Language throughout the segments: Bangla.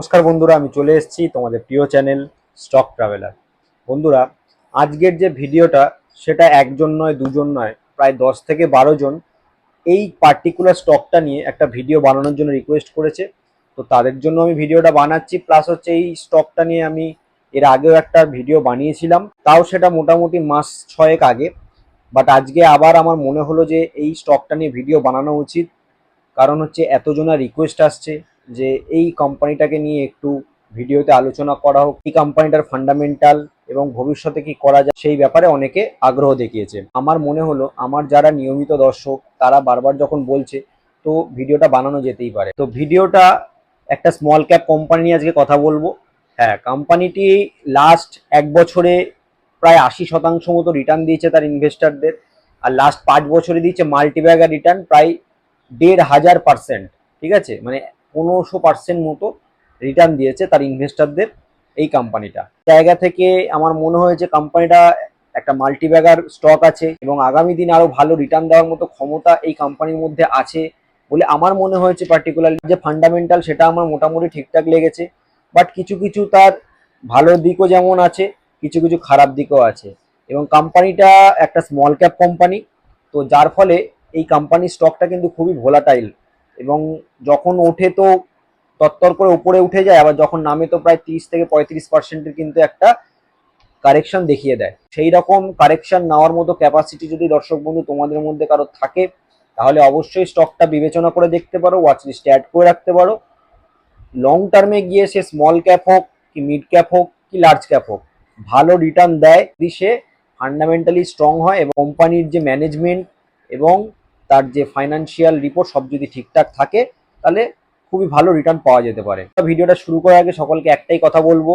নমস্কার বন্ধুরা, আমি চলে এসেছি তোমাদের প্রিয় চ্যানেল স্টক ট্রাভেলার। বন্ধুরা, আজকের যে ভিডিওটা সেটা একজন নয়, দুজন নয়, প্রায় দশ থেকে বারো জন এই পার্টিকুলার স্টকটা নিয়ে একটা ভিডিও বানানোর জন্য রিকোয়েস্ট করেছে। তো তাদের জন্য আমি ভিডিওটা বানাচ্ছি প্লাস হচ্ছে এই স্টকটা নিয়ে আমি এর আগেও একটা ভিডিও বানিয়েছিলাম। তাও সেটা মোটামুটি মাস ছয়েক আগে। বাট আজকে আবার আমার মনে হলো যে এই স্টকটা নিয়ে ভিডিও বানানো উচিত। কারণ হচ্ছে এতজনা রিকোয়েস্ট আসছে। যে এই কোম্পানিটাকে নিয়ে একটু ভিডিওতে আলোচনা করা হোক, এই কোম্পানিটার ফান্ডামেন্টাল এবং ভবিষ্যতে কি করা যায় সেই ব্যাপারে অনেকে আগ্রহ দেখিয়েছে। আমার মনে হলো, আমার যারা নিয়মিত দর্শক, তারা বারবার যখন বলছে, তো ভিডিওটা বানানো যেতেই পারে। তো ভিডিওটা একটা স্মল ক্যাপ কোম্পানি নিয়ে আজকে কথা বলব। হ্যাঁ কোম্পানিটি লাস্ট এক বছরে প্রায় আশি শতাংশ মতো রিটার্ন দিয়েছে তার ইনভেস্টারদের আর লাস্ট পাঁচ বছরে দিয়েছে মাল্টিব্যাগার রিটার্ন প্রায় দেড় হাজার পার্সেন্ট ঠিক আছে? মানে পনেরোশো পার্সেন্ট মতো রিটার্ন দিয়েছে তার ইনভেস্টারদের এই কোম্পানিটা জায়গা থেকে আমার মনে হয়েছে কোম্পানিটা একটা মাল্টিব্যাগার স্টক আছে এবং আগামী দিনে আরও ভালো রিটার্ন দেওয়ার মতো ক্ষমতা এই কোম্পানির মধ্যে আছে বলে আমার মনে হয়েছে পার্টিকুলারলি যে ফান্ডামেন্টাল সেটা আমার মোটামুটি ঠিকঠাক লেগেছে। বাট কিছু কিছু তার ভালো দিকও যেমন আছে, কিছু কিছু খারাপ দিকও আছে। এবং কোম্পানিটা একটা স্মল ক্যাপ কোম্পানি তো যার ফলে এই কোম্পানির স্টকটা কিন্তু খুবই ভোলাটাইল এবং যখন ওঠে তো তত্তর করে উপরে উঠে যায়, আবার যখন নামে তো প্রায় তিরিশ থেকে পঁয়ত্রিশ পার্সেন্টের কিন্তু একটা কারেকশন দেখিয়ে দেয়। সেই রকম কারেকশন নেওয়ার মতো ক্যাপাসিটি যদি দর্শক বন্ধু তোমাদের মধ্যে কারও থাকে, তাহলে অবশ্যই স্টকটা বিবেচনা করে দেখতে পারো ওয়াচ লিস্টে অ্যাড করে রাখতে পারো। লং টার্মে গিয়ে সে স্মল ক্যাপ হোক কি মিড ক্যাপ হোক কি লার্জ ক্যাপ হোক, ভালো রিটার্ন দেয় যদি সে ফান্ডামেন্টালি স্ট্রং হয় এবং কোম্পানির যে ম্যানেজমেন্ট এবং তার যে ফাইনান্সিয়াল রিপোর্ট সব যদি ঠিকঠাক থাকে, তাহলে খুবই ভালো রিটার্ন পাওয়া যেতে পারে। ভিডিওটা শুরু করার আগে সকলকে একটাই কথা বলব,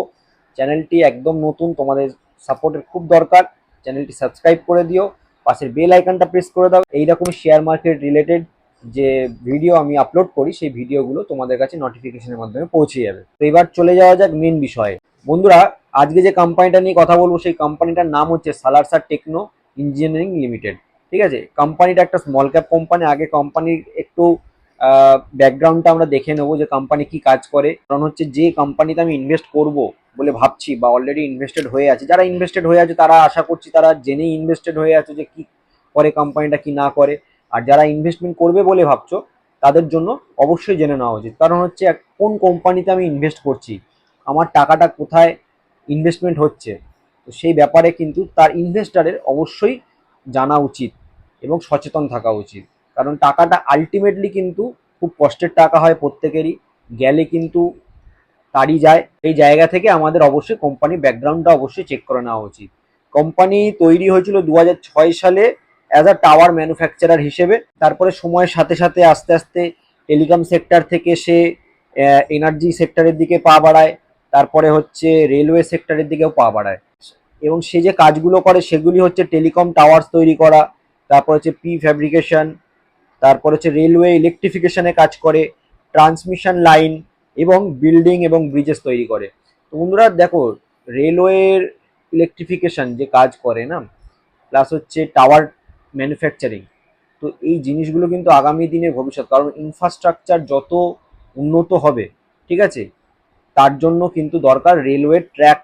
চ্যানেলটি একদম নতুন, তোমাদের সাপোর্টের খুব দরকার। চ্যানেলটি সাবস্ক্রাইব করে দিও, পাশের বেল আইকনটা প্রেস করে দাও। এইরকম শেয়ার মার্কেট রিলেটেড যে ভিডিও আমি আপলোড করি, সেই ভিডিওগুলো তোমাদের কাছে নোটিফিকেশনের মাধ্যমে পৌঁছে যাবে। তো এবার চলে যাওয়া যাক মেন বিষয়ে। বন্ধুরা, আজকে যে কোম্পানিটা নিয়ে কথা বলব, সেই কোম্পানিটার নাম হচ্ছে সালারসা টেকনো ইঞ্জিনিয়ারিং লিমিটেড ঠিক আছে? কোম্পানিটা একটা স্মল ক্যাপ কোম্পানি আগে কোম্পানির একটু ব্যাকগ্রাউন্ডটা আমরা দেখে নেব যে কোম্পানি কি কাজ করে। কারণ হচ্ছে যে কোম্পানিতে আমি ইনভেস্ট করব বলে ভাবছি বা অলরেডি ইনভেস্টেড হয়ে আছে। যারা ইনভেস্টেড হয়ে আছে তারা আশা করছি, তারা জেনেই ইনভেস্টেড হয়ে আছে যে কি করে কোম্পানিটা কি না করে। আর যারা ইনভেস্টমেন্ট করবে বলে ভাবছ, তাদের জন্য অবশ্যই জেনে নেওয়া উচিত। কারণ হচ্ছে কোন কোম্পানিতে আমি ইনভেস্ট করছি? আমার টাকাটা কোথায় ইনভেস্টমেন্ট হচ্ছে? তো সেই ব্যাপারে কিন্তু তার ইনভেস্টারের অবশ্যই জানা উচিত এবং সচেতন থাকা উচিত। কারণ টাকাটা আলটিমেটলি কিন্তু খুব কষ্টের টাকা হয় প্রত্যেকেরই। গেলে কিন্তু তাড়ি যায়। এই জায়গা থেকে আমাদের অবশ্যই কোম্পানির ব্যাকগ্রাউন্ডটা অবশ্যই চেক করে নেওয়া উচিত। কোম্পানি তৈরি হয়েছিল দু হাজার ছয় সালে অ্যাজ আ টাওয়ার ম্যানুফ্যাকচারার হিসেবে। তারপরে সময়ের সাথে সাথে আস্তে আস্তে টেলিকম সেক্টর থেকে সে এনার্জি সেক্টরের দিকে পা বাড়ায়। তারপরে হচ্ছে রেলওয়ে সেক্টরের দিকেও পা বাড়ায়। এবং সে যে কাজগুলো করে সেগুলি হচ্ছে টেলিকম টাওয়ার্স তৈরি করা, তারপর হচ্ছে পি ফ্যাব্রিকেশন তারপর হচ্ছে রেলওয়ে ইলেকট্রিফিকেশনে কাজ করে ট্রান্সমিশন লাইন এবং বিল্ডিং এবং ব্রিজেস তৈরি করে। তো বন্ধুরা, দেখো রেলওয়ের ইলেকট্রিফিকেশন যে কাজ করে না প্লাস হচ্ছে টাওয়ার ম্যানুফ্যাকচারিং তো এই জিনিসগুলো কিন্তু আগামী দিনের ভবিষ্যৎ, কারণ ইনফ্রাস্ট্রাকচার যত উন্নত হবে, ঠিক আছে, তার জন্য কিন্তু দরকার রেলওয়ে ট্র্যাক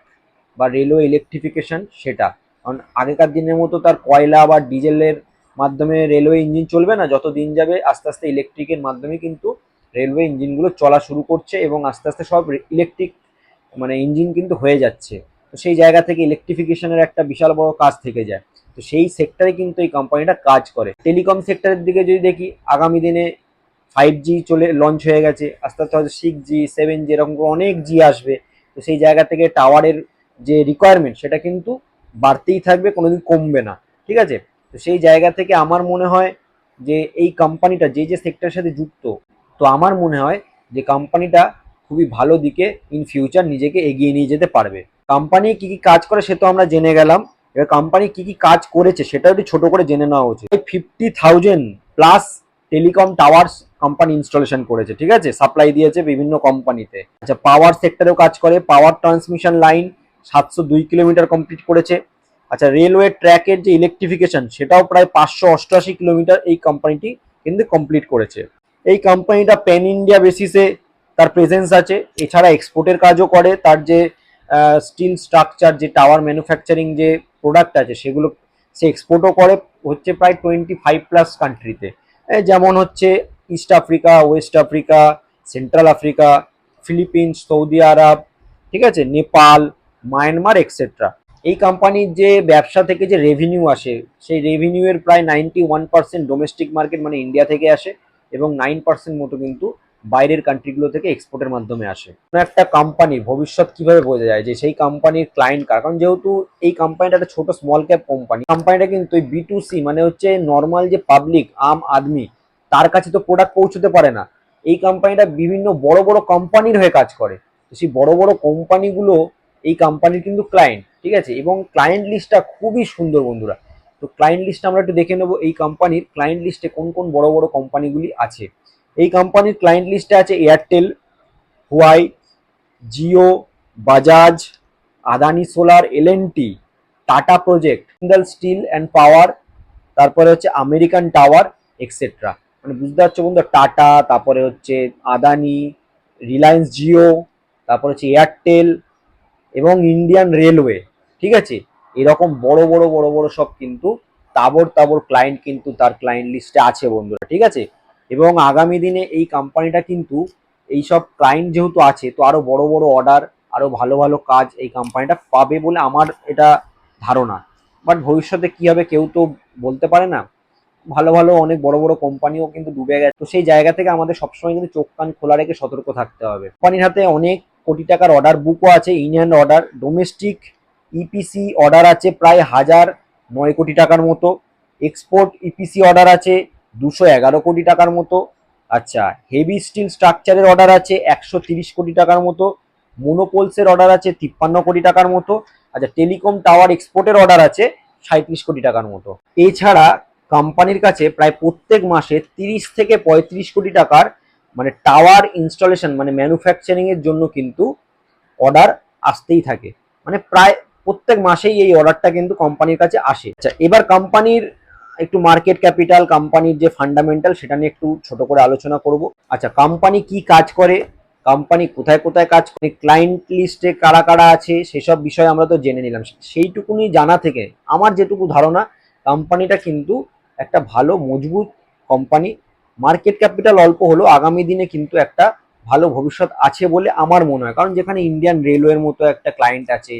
বা রেলওয়ে ইলেকট্রিফিকেশন সেটা। কারণ আগেকার দিনের মতো তার কয়লা বা ডিজেলের মাধ্যমে রেলওয়ে ইঞ্জিন চলবে না, যত দিন যাবে আস্তে আস্তে ইলেকট্রিকের মাধ্যমে কিন্তু রেলওয়ে ইঞ্জিনগুলো চলা শুরু করছে এবং আস্তে আস্তে সব ইলেকট্রিক মানে ইঞ্জিন কিন্তু হয়ে যাচ্ছে। তো সেই জায়গা থেকে ইলেকট্রিফিকেশনের একটা বিশাল বড় কাজ থেকে যায়। তো সেই সেক্টরে কিন্তু এই কোম্পানিটা কাজ করে। টেলিকম সেক্টরের দিকে যদি দেখি, আগামী দিনে ফাইভ জি চলে লঞ্চ হয়ে গেছে। আস্তে আস্তে হয়তো সিক্স জি সেভেন জি এরকম অনেক জি আসবে। তো সেই জায়গা থেকে টাওয়ারের যে রিকোয়ারমেন্ট সেটা কিন্তু বাড়তেই থাকবে, কোনোদিন কমবে না। ঠিক আছে? তো সেই জায়গা থেকে আমার মনে হয় যে এই কোম্পানিটা যে যে সেক্টরের সাথে যুক্ত, তো আমার মনে হয় যে কোম্পানিটা খুবই ভালো দিকে ইন ফিউচার নিজেকে এগিয়ে নিয়ে যেতে পারবে। কোম্পানি কি কি কাজ করে সে তো আমরা জেনে গেলাম। এবার কোম্পানি কি কি কাজ করেছে সেটা একটু ছোট করে জেনে নেওয়া উচিত। Fifty thousand plus telecom towers company installation করেছে, ঠিক আছে? সাপ্লাই দিয়েছে বিভিন্ন কোম্পানিতে আচ্ছা পাওয়ার সেক্টরেও কাজ করে পাওয়ার ট্রান্সমিশন লাইন সাতশো দুই কিলোমিটার কমপ্লিট করেছে। আচ্ছা রেলওয়ে ট্র্যাকের যে ইলেকট্রিফিকেশন সেটাও প্রায় পাঁচশো অষ্টআশি কিলোমিটার এই কোম্পানিটি কিন্তু কমপ্লিট করেছে। এই কোম্পানিটা প্যান ইন্ডিয়া বেসিসে তার প্রেজেন্স আছে। এছাড়া এক্সপোর্টের কাজও করে। তার যে স্টিল স্ট্রাকচার যে টাওয়ার ম্যানুফ্যাকচারিং যে প্রোডাক্ট আছে, সেগুলো সে এক্সপোর্টও করে। হচ্ছে প্রায় টোয়েন্টি ফাইভ প্লাস কান্ট্রিতে যেমন হচ্ছে East Africa West Africa Central Africa Philippines Saudi Arab ঠিক আছে? নেপাল মায়ানমার এক্সেট্রা এই কোম্পানির যে ব্যবসা থেকে যে রেভিনিউ আসে, সেই রেভিনিউয়ের প্রায় ninety one percent domestic market মানে ইন্ডিয়া থেকে আসে এবং নাইন পার্সেন্ট মতো কিন্তু বাইরের কান্ট্রিগুলো থেকে এক্সপোর্টের মাধ্যমে আসে। কোনো একটা কোম্পানির ভবিষ্যৎ কীভাবে বোঝা যায় যে সেই কোম্পানির ক্লায়েন্ট কার? কারণ যেহেতু এই কোম্পানিটা একটা ছোট স্মল ক্যাপ কোম্পানি কোম্পানিটা কিন্তু ওই বি টু সি মানে হচ্ছে নর্মাল যে পাবলিক আম আদমি, তার কাছে তো প্রোডাক্ট পৌঁছতে পারে না। এই কোম্পানিটা বিভিন্ন বড় বড় কোম্পানির হয়ে কাজ করে। সেই বড় বড় কোম্পানিগুলো এই কোম্পানির কিন্তু ক্লায়েন্ট ঠিক আছে? এবং ক্লায়েন্ট লিস্টটা খুবই সুন্দর বন্ধুরা। তো ক্লায়েন্ট লিস্ট আমরা একটু দেখে নেব, এই কোম্পানির ক্লায়েন্ট লিস্টে কোন কোন বড় বড় কোম্পানিগুলি আছে? এই কোম্পানির ক্লায়েন্ট লিস্টে আছে Airtel Huawei Jio Bajaj Adani solar LNT Tata project Jindal steel and power তারপরে হচ্ছে আমেরিকান টাওয়ার এক্সেট্রা মানে বুঝতে পারছ বন্ধু টাটা তারপরে হচ্ছে আদানি রিলায়েন্স জিও তারপরে হচ্ছে এয়ারটেল এবং ইন্ডিয়ান রেলওয়ে ঠিক আছে? এরকম বড় বড় বড় বড় সব কিন্তু তাবর তাবর ক্লায়েন্ট কিন্তু তার ক্লায়েন্ট লিস্টে আছে বন্ধুরা, ঠিক আছে? এবং আগামী দিনে এই কোম্পানিটা কিন্তু এই সব ক্লায়েন্ট যেহেতু আছে, তো আরও বড় বড় অর্ডার আরও ভালো ভালো কাজ এই কোম্পানিটা পাবে বলে আমার এটা ধারণা। বাট ভবিষ্যতে কি হবে কেউ তো বলতে পারে না। ভালো ভালো অনেক বড় বড় কোম্পানিও কিন্তু ডুবে গেছে। তো সেই জায়গা থেকে আমাদের সবসময় কিন্তু চোখ, কান খোলা রেখে সতর্ক থাকতে হবে। কোম্পানির হাতে অনেক কোটি টাকার অর্ডার বুকও আছে in order domestic EPC order আছে প্রায় হাজার নয় কোটি টাকার মতো এক্সপোর্ট ইপিসি অর্ডার আছে দুশো এগারো কোটি টাকার মতো আচ্ছা হেভি স্টিল স্ট্রাকচারের অর্ডার আছে একশো তিরিশ কোটি টাকার মতো মোনোপোলসের অর্ডার আছে তিপ্পান্ন কোটি টাকার মতো আচ্ছা টেলিকম টাওয়ার এক্সপোর্টের অর্ডার আছে সাঁত্রিশ কোটি টাকার মতো। এছাড়া কোম্পানির কাছে প্রায় প্রত্যেক মাসে তিরিশ থেকে পঁয়ত্রিশ কোটি টাকার মানে টাওয়ার ইনস্টলেশন মানে ম্যানুফ্যাকচারিং এর জন্য কিন্তু অর্ডার আসতেই থাকে। মানে প্রায় প্রত্যেক মাসেই এই অর্ডারটা কিন্তু কোম্পানির কাছে আসে। আচ্ছা এবার কোম্পানির একটু মার্কেট ক্যাপিটাল কোম্পানির যে ফান্ডামেন্টাল সেটা নিয়ে একটু ছোট করে আলোচনা করব। আচ্ছা কোম্পানি কি কাজ করে? কোম্পানি কোথায় কোথায় কাজ করে? ক্লায়েন্ট লিস্টে কারা কারা আছে? সেসব বিষয়ে আমরা তো জেনে নিলাম। সেইটুকুনি জানা থেকে আমার যেটুকু ধারণা কোম্পানিটা কিন্তু একটা ভালো, মজবুত কোম্পানি মার্কেট ক্যাপিটাল অল্প হলেও আগামী দিনে কিন্তু একটা ভালো ভবিষ্যৎ আছে বলে আমার মনে হয়। কারণ যেখানে ইন্ডিয়ান রেলওয়ের মতো একটা ক্লায়েন্ট আছে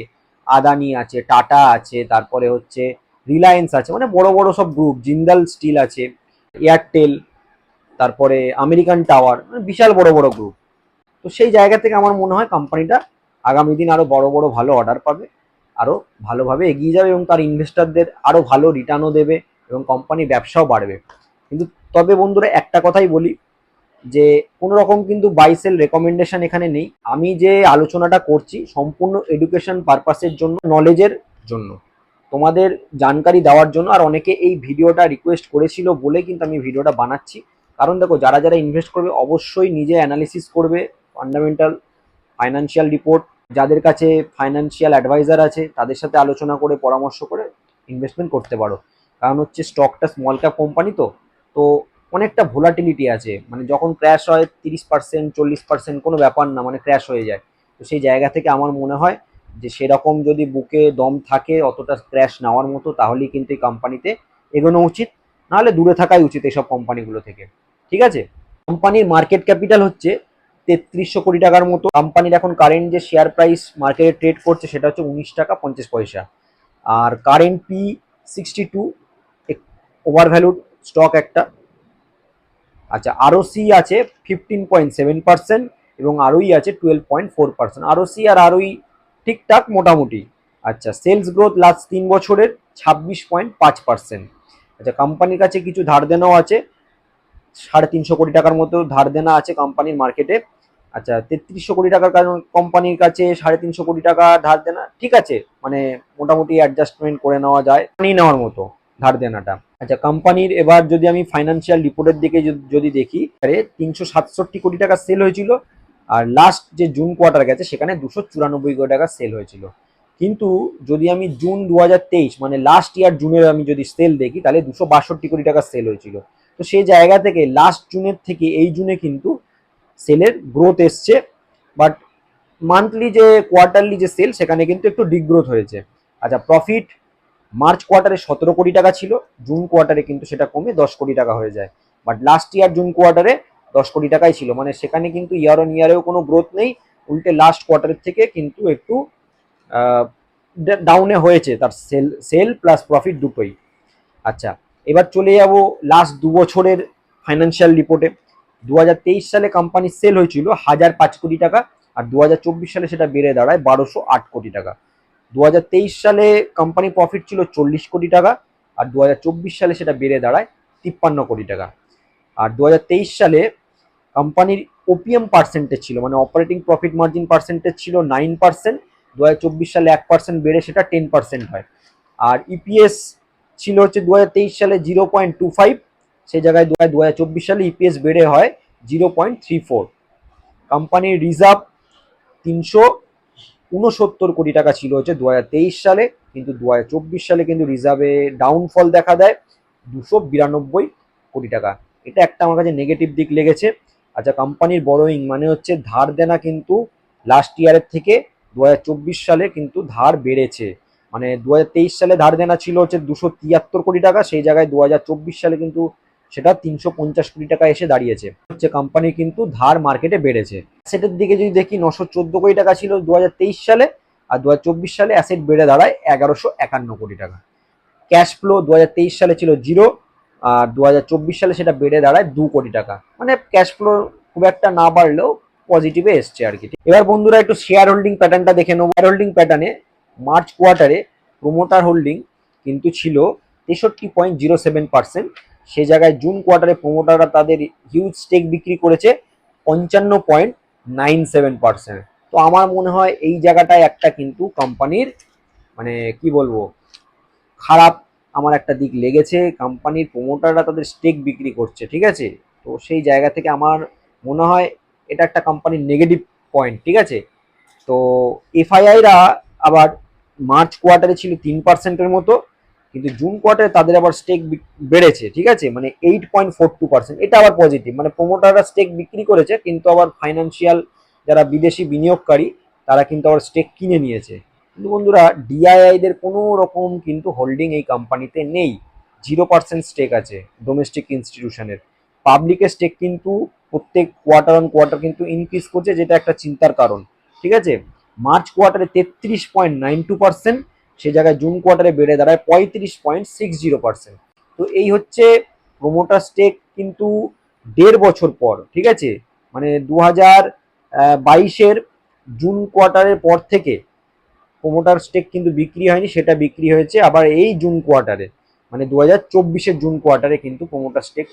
আদানি আছে টাটা আছে, তারপরে হচ্ছে রিলায়েন্স আছে মানে বড় বড় সব গ্রুপ জিন্দাল স্টিল আছে এয়ারটেল তারপরে আমেরিকান টাওয়ার মানে বিশাল বড় বড় গ্রুপ তো সেই জায়গা থেকে আমার মনে হয় কোম্পানিটা আগামী দিন আরও বড় বড় ভালো অর্ডার পাবে আরও ভালোভাবে এগিয়ে যাবে এবং তার ইনভেস্টারদের আরও ভালো রিটার্নও দেবে এবং কোম্পানির ব্যবসাও বাড়বে। কিন্তু তবে বন্ধুরা একটা কথাই বলি, যে কোনো রকম কিন্তু বাইসেল রেকমেন্ডেশন এখানে নেই। আমি যে আলোচনাটা করছি সম্পূর্ণ এডুকেশন পারপাসের জন্য নলেজের জন্য, তোমাদের জানকারি দেওয়ার জন্য। আর অনেকে এই ভিডিওটা রিকোয়েস্ট করেছিল বলে কিন্তু আমি ভিডিওটা বানাচ্ছি। কারণ দেখো, যারা যারা ইনভেস্ট করবে, অবশ্যই নিজে অ্যানালিসিস করবে ফান্ডামেন্টাল ফাইনান্সিয়াল রিপোর্ট যাদের কাছে ফাইনান্সিয়াল অ্যাডভাইজার আছে, তাদের সাথে আলোচনা করে, পরামর্শ করে ইনভেস্টমেন্ট করতে পারো। কারণ হচ্ছে স্টকটা স্মল ক্যাপ কোম্পানি তো তো অনেকটা ভোলাটিলিটি আছে। মানে যখন ক্র্যাশ হয়, তিরিশ পার্সেন্ট চল্লিশ পার্সেন্ট কোনো ব্যাপার না মানে ক্র্যাশ হয়ে যায়। তো সেই জায়গা থেকে আমার মনে হয় যে সেরকম যদি বুকে দম থাকে, অতটা ক্র্যাশ নেওয়ার মতো, তাহলেই কিন্তু এই কোম্পানিতে এগোনো উচিত। নাহলে দূরে থাকাই উচিত এইসব কোম্পানিগুলো থেকে। ঠিক আছে? কোম্পানির মার্কেট ক্যাপিটাল হচ্ছে তেত্রিশশো কোটি টাকার মতো। কোম্পানির এখন কারেন্ট যে শেয়ার প্রাইস মার্কেটে ট্রেড করছে, সেটা হচ্ছে উনিশ টাকা পঞ্চাশ পয়সা। আর current P sixty two over valued stock একটা। আচ্ছা আরও সি আছে ফিফটিন পয়েন্ট সেভেন পার্সেন্ট এবং আরওই আছে টুয়েলভ পয়েন্ট ফোর পার্সেন্ট আরও সি আর আরওই ঠিকঠাক মোটামুটি। আচ্ছা সেলস গ্রোথ লাস্ট তিন বছরের ছাব্বিশ পয়েন্ট পাঁচ পার্সেন্ট আচ্ছা কোম্পানির কাছে কিছু ধার দেনাও আছে। সাড়ে তিনশো কোটি টাকার মতো ধার দেনা আছে কোম্পানির মার্কেটে আচ্ছা তেত্রিশশো কোটি টাকার কারণ কোম্পানির কাছে সাড়ে তিনশো কোটি টাকা ধার দেনা। ঠিক আছে মানে মোটামুটি অ্যাডজাস্টমেন্ট করে নেওয়া যায়। নেওয়ার মতো। ধার দেনাটা আচ্ছা কোম্পানির এবার যদি আমি ফাইন্যান্সিয়াল রিপোর্টের দিকে যদি- দেখি, তাহলে তিনশো সাতষট্টি কোটি টাকা সেল হয়েছিল আর লাস্ট যে জুন কোয়ার্টার গেছে, সেখানে দুশো চুরানব্বই কোটি টাকা সেল হয়েছিল। কিন্তু যদি আমি জুন দু হাজার তেইশ মানে লাস্ট ইয়ার জুনের আমি যদি সেল দেখি, তাহলে দুশো বাষট্টি কোটি টাকা সেল হয়েছিল। তো সেই জায়গা থেকে লাস্ট জুনের থেকে এই জুনে কিন্তু সেলের গ্রোথ এসছে। বাট মান্থলি যে কোয়ার্টারলি যে সেল সেখানে কিন্তু একটু ডিগ্রোথ হয়েছে। আচ্ছা প্রফিট মার্চ কোয়ার্টারে সতেরো কোটি টাকা ছিল, জুন কোয়ার্টারে কিন্তু সেটা কমে দশ কোটি টাকা হয়ে যায়। বাট লাস্ট ইয়ার জুন কোয়ার্টারে দশ কোটি টাকাই ছিল। মানে সেখানে কিন্তু ইয়ার অন ইয়ারেও কোনো গ্রোথ নেই, উল্টে লাস্ট কোয়ার্টারের থেকে কিন্তু একটু ডাউনে হয়েছে তার সেল সেল প্লাস প্রফিট দুটোই। আচ্ছা এবার চলে যাব লাস্ট দু বছরের ফাইন্যান্সিয়াল রিপোর্টে দু হাজার তেইশ সালে কোম্পানির সেল হয়েছিল হাজার পাঁচ কোটি টাকা, আর দু হাজার চব্বিশ সালে সেটা বেড়ে দাঁড়ায় বারোশো আট কোটি টাকা। দু হাজার তেইশ সালে কোম্পানি প্রফিট ছিল চল্লিশ কোটি টাকা, আর দু হাজার চব্বিশ সালে সেটা বেড়ে দাঁড়ায় তিপ্পান্ন কোটি টাকা। আর দু হাজার তেইশ সালে কোম্পানির ওপিএম পার্সেন্টেজ ছিল মানে অপারেটিং প্রফিট মার্জিন পার্সেন্টেজ ছিল নাইন পার্সেন্ট দু হাজার চব্বিশ সালে এক পার্সেন্ট বেড়ে সেটা টেন পার্সেন্ট হয়। আর ইপিএস ছিল হচ্ছে দু হাজার তেইশ সালে জিরো পয়েন্ট টু ফাইভ সেই জায়গায় দু সালে ইপিএস বেড়ে হয় জিরো পয়েন্ট থ্রি ফোর কোম্পানির রিজার্ভ তিনশো উনসত্তর কোটি টাকা ছিল হচ্ছে দু হাজার তেইশ সালে, কিন্তু দু হাজার চব্বিশ সালে কিন্তু রিজার্ভে ডাউনফল দেখা দেয় দুশো বিরানব্বই কোটি টাকা। এটা একটা আমার কাছে নেগেটিভ দিক লেগেছে। আচ্ছা কোম্পানির বড়োইং মানে হচ্ছে ধার দেনা কিন্তু লাস্ট ইয়ারের থেকে দুহাজার চব্বিশ সালে কিন্তু ধার বেড়েছে। মানে দু হাজার তেইশ সালে ধার দেনা ছিল হচ্ছে দুশো তিয়াত্তর কোটি টাকা, সেই জায়গায় দু হাজার চব্বিশ সালে কিন্তু সেটা তিনশো পঞ্চাশ কোটি টাকা এসে দাঁড়িয়েছে। হচ্ছে কোম্পানি কিন্তু ধার মার্কেটে বেড়েছে। অ্যাসেটের দিকে যদি দেখি, নশো চোদ্দ কোটি টাকা ছিল দুহাজার তেইশ সালে, আর দু হাজার চব্বিশ সালে অ্যাসেট বেড়ে দাঁড়ায় এগারোশো একান্ন কোটি টাকা। ক্যাশ ফ্লো দুহাজার তেইশ সালে ছিল জিরো আর দুহাজার চব্বিশ সালে সেটা বেড়ে দাঁড়ায় দু কোটি টাকা। মানে ক্যাশ ফ্লো খুব একটা না বাড়লেও পজিটিভে এসছে আর কি। এবার বন্ধুরা একটু শেয়ার হোল্ডিং প্যাটার্নটা দেখে নেব। শেয়ার হোল্ডিং প্যাটার্নে মার্চ কোয়ার্টারে প্রোমোটার হোল্ডিং কিন্তু ছিল তেষট্টি পয়েন্ট জিরো সেভেন পার্সেন্ট সে জায়গায় জুন কোয়ার্টারে প্রোমোটাররা তাদের হিউজ স্টেক বিক্রি করেছে পঞ্চান্ন পয়েন্ট নাইন সেভেন পার্সেন্ট তো আমার মনে হয় এই জায়গাটায় একটা কিন্তু কোম্পানির মানে কি বলব, খারাপ আমার একটা দিক লেগেছে। কোম্পানির প্রোমোটাররা তাদের স্টেক বিক্রি করছে, ঠিক আছে? তো সেই জায়গা থেকে আমার মনে হয় এটা একটা কোম্পানির নেগেটিভ পয়েন্ট ঠিক আছে? তো এফআইআইরা আবার মার্চ কোয়ার্টারে ছিল তিন পার্সেন্টের মতো। কিন্তু জুন কোয়ার্টারে তাদের আবার স্টেক বেড়েছে, ঠিক আছে? মানে eight point four two percent এটা আবার পজিটিভ মানে প্রোমোটাররা স্টেক বিক্রি করেছে, কিন্তু আবার ফাইন্যান্সিয়াল যারা বিদেশি বিনিয়োগকারী, তারা কিন্তু আবার স্টেক কিনে নিয়েছে। কিন্তু বন্ধুরা ডিআইআইদের কোনো রকম কিন্তু হোল্ডিং এই কোম্পানিতে নেই। জিরো পার্সেন্ট স্টেক আছে ডোমেস্টিক ইনস্টিটিউশনের পাবলিকের স্টেক কিন্তু প্রত্যেক কোয়ার্টার অন কোয়ার্টার কিন্তু ইনক্রিজ করছে, যেটা একটা চিন্তার কারণ, ঠিক আছে? মার্চ কোয়ার্টারে তেত্রিশ পয়েন্ট নাইন টু পার্সেন্ট সে জায়গায় জুন কোয়ার্টারে বেড়ে দাঁড়ায় পঁয়ত্রিশ পয়েন্ট সিক্স জিরো পার্সেন্ট। তো এই হচ্ছে প্রোমোটার স্টেক কিন্তু দেড় বছর পর, ঠিক আছে? মানে দু হাজার বাইশের জুন কোয়ার্টারের পর থেকে প্রোমোটার স্টেক কিন্তু বিক্রি হয়নি, সেটা বিক্রি হয়েছে আবার এই জুন কোয়ার্টারে। মানে দু হাজার চব্বিশের জুন কোয়ার্টারে কিন্তু প্রোমোটার স্টেক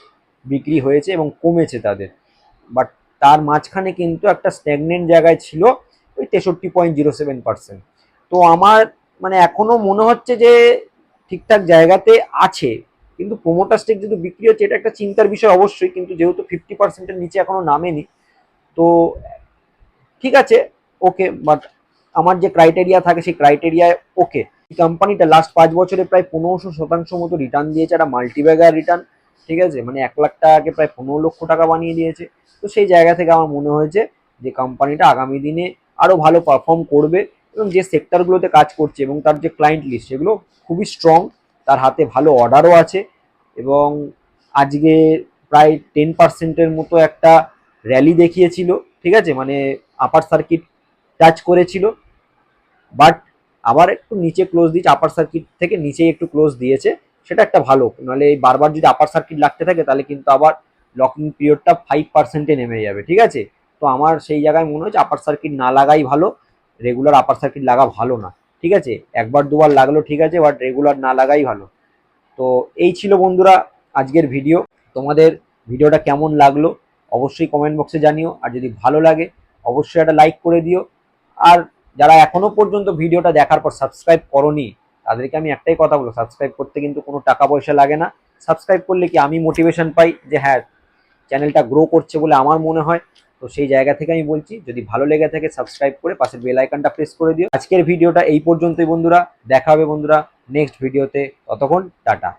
বিক্রি হয়েছে এবং কমেছে তাদের। বাট তার মাঝখানে কিন্তু একটা স্ট্যাগনেন্ট জায়গায় ছিল ওই তেষট্টি পয়েন্ট জিরো সেভেন পার্সেন্ট। তো আমার মানে এখনও মনে হচ্ছে যে ঠিকঠাক জায়গাতে আছে। কিন্তু প্রোমোটার স্টেক যদি বিক্রি হচ্ছে, এটা একটা চিন্তার বিষয় অবশ্যই, কিন্তু যেহেতু ফিফটি পার্সেন্টের নিচে এখনও নামেনি, তো ঠিক আছে ওকে বাট আমার যে ক্রাইটেরিয়া থাকে, সেই ক্রাইটেরিয়ায় ওকে কোম্পানিটা লাস্ট পাঁচ বছরে প্রায় পনেরোশো শতাংশ মতো রিটার্ন দিয়েছে, একটা মাল্টিব্যাগার রিটার্ন ঠিক আছে? মানে এক লাখ টাকাকে প্রায় পনেরো লক্ষ টাকা বানিয়ে দিয়েছে। তো সেই জায়গা থেকে আমার মনে হয়েছে যে কোম্পানিটা আগামী দিনে আরও ভালো পারফর্ম করবে। যে সেক্টরগুলোতে কাজ করছে এবং তার যে ক্লায়েন্ট লিস্ট সেগুলো খুবই স্ট্রং তার হাতে ভালো অর্ডারও আছে এবং আজকে প্রায় টেন পার্সেন্টের মতো একটা র্যালি দেখিয়েছিল, ঠিক আছে? মানে আপার সার্কিট টাচ করেছিল বাট আবার একটু নিচে ক্লোজ দিয়েছে আপার সার্কিট থেকে নিচেই একটু ক্লোজ দিয়েছে, সেটা একটা ভালো। নাহলে এই বারবার যদি আপার সার্কিট লাগতে থাকে, তাহলে কিন্তু আবার লকিং পিরিয়ডটা ফাইভ পার্সেন্টে নেমে যাবে, ঠিক আছে? তো আমার সেই জায়গায় মনে হচ্ছে আপার সার্কিট না লাগাই ভালো রেগুলার আপার সার্কিট লাগা ভালো না, ঠিক আছে? একবার দুবার লাগল ঠিক আছে বাট রেগুলার না লাগাই ভালো। তো এই ছিল বন্ধুরা আজকের ভিডিও তোমাদের ভিডিওটা কেমন লাগল অবশ্যই কমেন্ট বক্সে জানিও। আর যদি ভালো লাগে, অবশ্যই একটা লাইক করে দিও। আর যারা এখনও পর্যন্ত ভিডিওটা দেখার পর সাবস্ক্রাইব করনি, তাদেরকে আমি একটাই কথা বলব সাবস্ক্রাইব করতে কিন্তু কোনো টাকা পয়সা লাগে না। সাবস্ক্রাইব করলে কি আমি মোটিভেশন পাই? যে হ্যাঁ চ্যানেলটা গ্রো করছে বলে আমার মনে হয়। তো সেই জায়গা থেকে আমি বলছি, যদি ভালো লেগে থাকে সাবস্ক্রাইব করে পাশের বেল আইকনটা প্রেস করে দিও। আজকের ভিডিওটা এই পর্যন্তই বন্ধুরা, দেখা হবে বন্ধুরা নেক্সট ভিডিওতে ততক্ষণ টাটা।